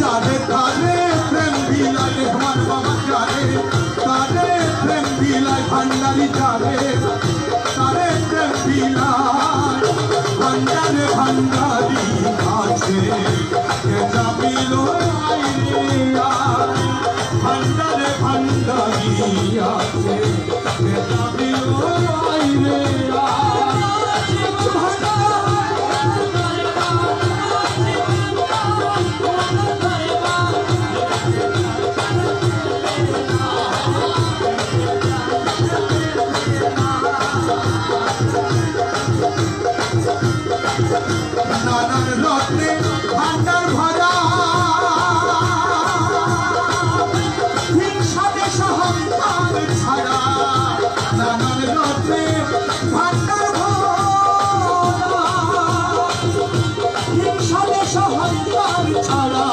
চারে তারে প্রেম বিলাই আমার বাবা চারে তারে প্রেম বিলাই ভান্ডারি চারে তারে প্রেম বিলাই ভান্ডারে ভান্ডারি আছে যাবিলো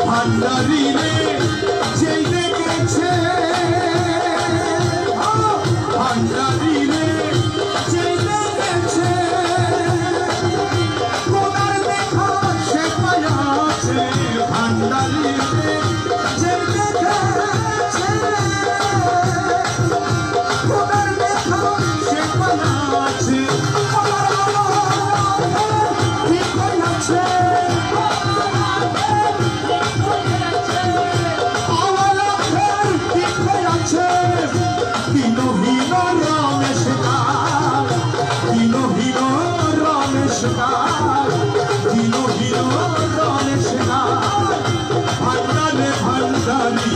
ভান্ডারি রে